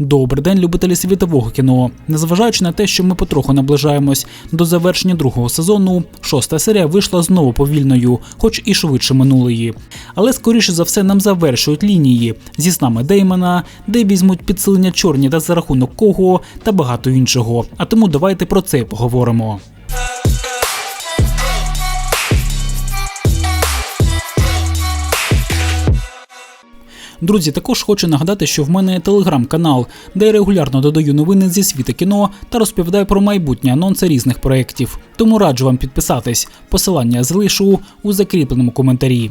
Добрий день, любителі світового кіно. Незважаючи на те, що ми потроху наближаємось до завершення другого сезону, шоста серія вийшла знову повільною, хоч і швидше минулої. Але скоріше за все нам завершують лінії зі снами Деймона, де візьмуть підсилення чорні та за рахунок кого та багато іншого. А тому давайте про це поговоримо. Друзі, також хочу нагадати, що в мене є телеграм-канал, де я регулярно додаю новини зі світа кіно та розповідаю про майбутні анонси різних проєктів. Тому раджу вам підписатись. Посилання залишу у закріпленому коментарі.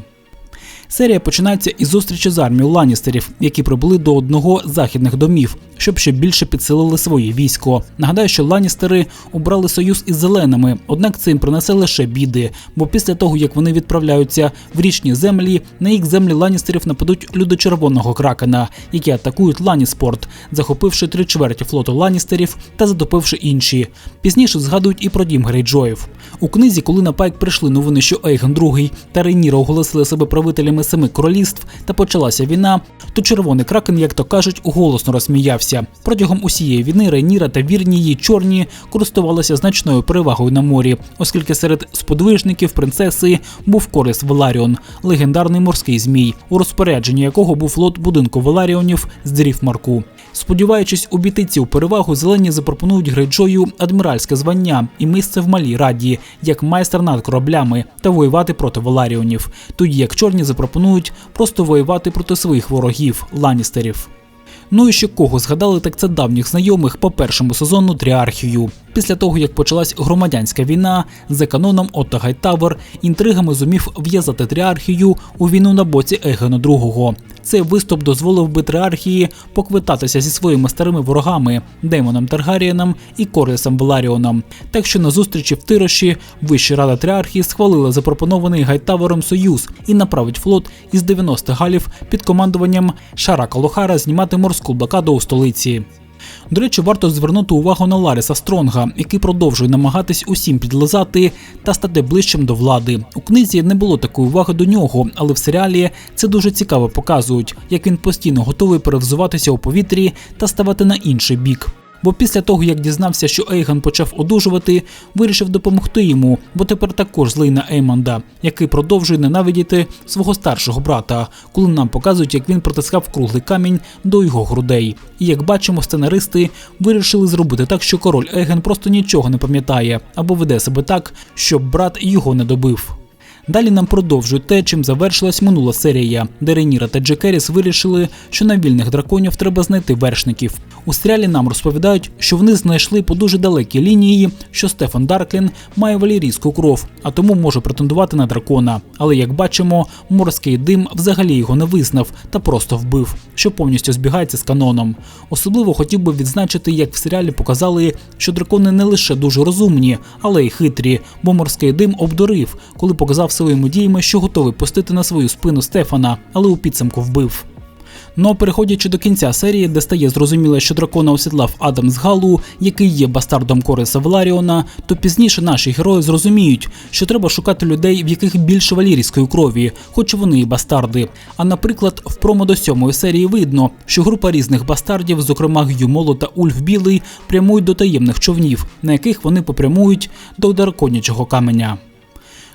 Серія починається із зустрічі з армією ланістерів, які прибули до одного з західних домів, щоб ще більше підсилили своє військо. Нагадаю, що Ланністери обрали союз із зеленими, однак це їм принесе лише біди. Бо після того, як вони відправляються в річні землі, на їх землі Ланністерів нападуть люди червоного кракена, які атакують Ланіспорт, захопивши три чверті флоту Ланністерів та затопивши інші. Пізніше згадують і про дім Грейджоїв. У книзі, коли на Пайк прийшли новини, що Ейген II та Рейніра оголосили себе правителями семи королівств та почалася війна, то червоний кракен, як то кажуть, голосно розсміявся. Протягом усієї війни Рейніра та вірні її чорні користувалися значною перевагою на морі, оскільки серед сподвижників принцеси був Корис Веларіон, легендарний морський змій, у розпорядженні якого був флот будинку Веларіонів з дрів Марку. Сподіваючись обійти цю перевагу, зелені запропонують Грейджою адміральське звання і місце в малій раді, як майстер над кораблями та воювати проти Валаріонів, тоді як чорні запропонують просто воювати проти своїх ворогів ланістерів. Ну і ще кого згадали, так це давніх знайомих по першому сезону Тріархію. Після того, як почалась громадянська війна, за каноном Отто Гайтавер інтригами зумів в'язати Тріархію у війну на боці Егена II. Цей виступ дозволив би Тріархії поквитатися зі своїми старими ворогами Деймоном Таргарієном і Корисом Веларіоном. Так що на зустрічі в Тироші Вища рада Тріархії схвалила запропонований Гайтавером союз і направить флот із 90 галів під командуванням Шарака Лохара знімати морську блокаду у столиці. До речі, варто звернути увагу на Ларіса Стронга, який продовжує намагатись усім підлизати та стати ближчим до влади. У книзі не було такої уваги до нього, але в серіалі це дуже цікаво показують, як він постійно готовий перевзуватися у повітрі та ставати на інший бік. Бо після того, як дізнався, що Ейган почав одужувати, вирішив допомогти йому, бо тепер також злий на Еймонда, який продовжує ненавидіти свого старшого брата, коли нам показують, як він протискав круглий камінь до його грудей. І як бачимо, сценаристи вирішили зробити так, що король Ейген просто нічого не пам'ятає або веде себе так, щоб брат його не добив. Далі нам продовжують те, чим завершилась минула серія, де Рейніра та Джекеріс вирішили, що на вільних драконів треба знайти вершників. У серіалі нам розповідають, що вони знайшли по дуже далекій лінії, що Стефан Дарклін має валірійську кров, а тому може претендувати на дракона. Але як бачимо, морський дим взагалі його не визнав та просто вбив, що повністю збігається з каноном. Особливо хотів би відзначити, як в серіалі показали, що дракони не лише дуже розумні, але й хитрі, бо морський дим обдурив, коли показав своїми діями, що готовий пустити на свою спину Стефана, але у підсумку вбив. Ну переходячи до кінця серії, де стає зрозуміло, що дракона осідлав Адам з Галу, який є бастардом Кориса Веларіона, то пізніше наші герої зрозуміють, що треба шукати людей, в яких більше валірійської крові, хоч вони і бастарди. А наприклад, в промо до сьомої серії видно, що група різних бастардів, зокрема Гюмоло та Ульф Білий, прямують до таємних човнів, на яких вони попрямують до драконячого каменя.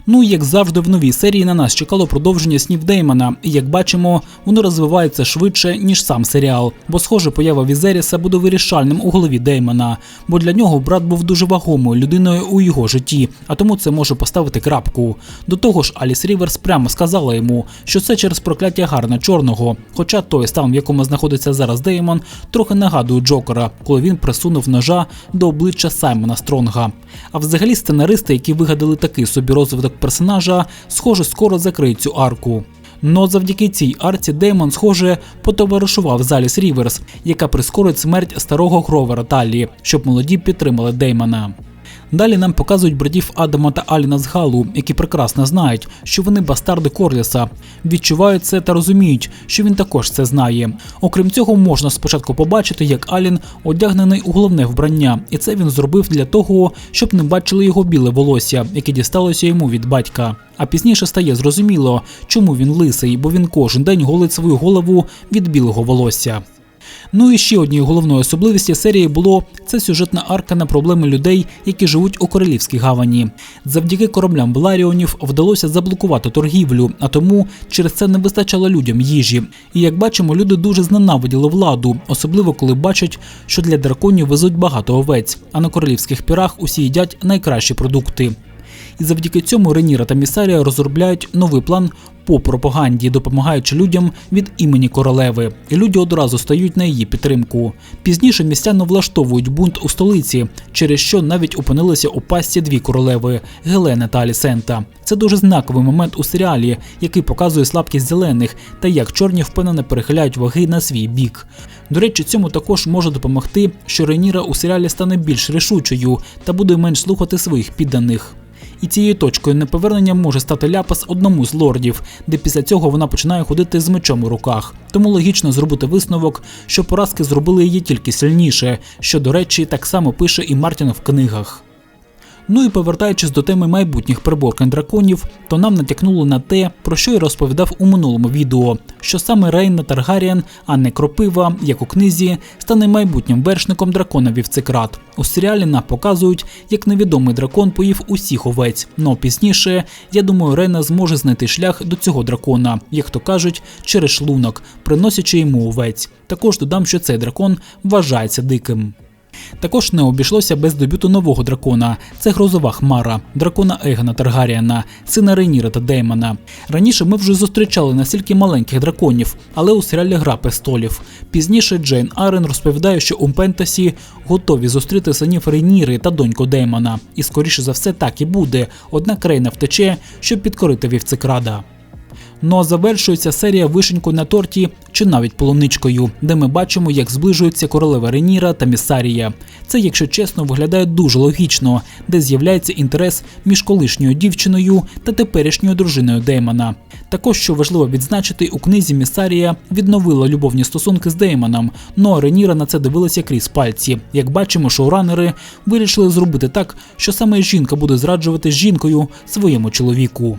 Ну і як завжди, в новій серії на нас чекало продовження снів Деймона, і як бачимо, воно розвивається швидше ніж сам серіал. Бо, схоже, поява Візеріса буде вирішальним у голові Деймона, бо для нього брат був дуже вагомою людиною у його житті, а тому це може поставити крапку. До того ж, Аліс Ріверс прямо сказала йому, що це через прокляття гарна чорного. Хоча той стан, в якому знаходиться зараз Деймон, трохи нагадує Джокера, коли він присунув ножа до обличчя Саймона Стронга. А взагалі сценаристи, які вигадали такий собі розвиток персонажа, схоже, скоро закриють цю арку. Но завдяки цій арці Деймон, схоже, потоваришував Заліс Ріверс, яка прискорить смерть старого Гровера Таллі, щоб молоді підтримали Деймона. Далі нам показують братів Адама та Аліна з Галу, які прекрасно знають, що вони бастарди Корліса, відчувають це та розуміють, що він також це знає. Окрім цього, можна спочатку побачити, як Алін одягнений у головне вбрання, і це він зробив для того, щоб не бачили його біле волосся, яке дісталося йому від батька. А пізніше стає зрозуміло, чому він лисий, бо він кожен день голить свою голову від білого волосся. Ну і ще однією головною особливістю серії було це сюжетна арка на проблеми людей, які живуть у королівській гавані. Завдяки кораблям Веларіонів вдалося заблокувати торгівлю, а тому через це не вистачало людям їжі. І як бачимо, люди дуже зненавиділи владу, особливо коли бачать, що для драконів везуть багато овець, а на королівських пірах усі їдять найкращі продукти. І завдяки цьому Реніра та Місарія розробляють новий план по пропаганді, допомагаючи людям від імені королеви. І люди одразу стають на її підтримку. Пізніше містяни влаштовують бунт у столиці, через що навіть опинилися у пастці дві королеви Гелена та Алісента. Це дуже знаковий момент у серіалі, який показує слабкість зелених та як чорні впевнено перехиляють ваги на свій бік. До речі, цьому також може допомогти, що Реніра у серіалі стане більш рішучою та буде менш слухати своїх підданих. І цією точкою неповернення може стати ляпас одному з лордів, де після цього вона починає ходити з мечом у руках. Тому логічно зробити висновок, що поразки зробили її тільки сильніше, що, до речі, так само пише і Мартін в книгах. Ну і повертаючись до теми майбутніх приборкань драконів, то нам натякнуло на те, про що я розповідав у минулому відео, що саме Рейна Таргаріан, а не Кропива, як у книзі, стане майбутнім вершником дракона Вівцикрат. У серіалі нам показують, як невідомий дракон поїв усіх овець. Но пізніше, я думаю, Рейна зможе знайти шлях до цього дракона, як то кажуть, через шлунок, приносячи йому овець. Також додам, що цей дракон вважається диким. Також не обійшлося без дебюту нового дракона. Це грозова хмара, дракона Егона Таргаріана, сина Рейніра та Деймона. Раніше ми вже зустрічали настільки маленьких драконів, але у серіалі Гра престолів. Пізніше Джейн Арен розповідає, що у Пентасі готові зустріти синів Рейніри та доньку Деймона. І скоріше за все так і буде. Однак Рейна втече, щоб підкорити вівцикрада. Ну а завершується серія вишенькою на торті чи навіть полуничкою, де ми бачимо, як зближуються королева Реніра та Місарія. Це, якщо чесно, виглядає дуже логічно, де з'являється інтерес між колишньою дівчиною та теперішньою дружиною Деймона. Також що важливо відзначити, у книзі Місарія відновила любовні стосунки з Деймоном, ну а Реніра на це дивилася крізь пальці. Як бачимо, шоуранери вирішили зробити так, що саме жінка буде зраджувати з жінкою своєму чоловіку.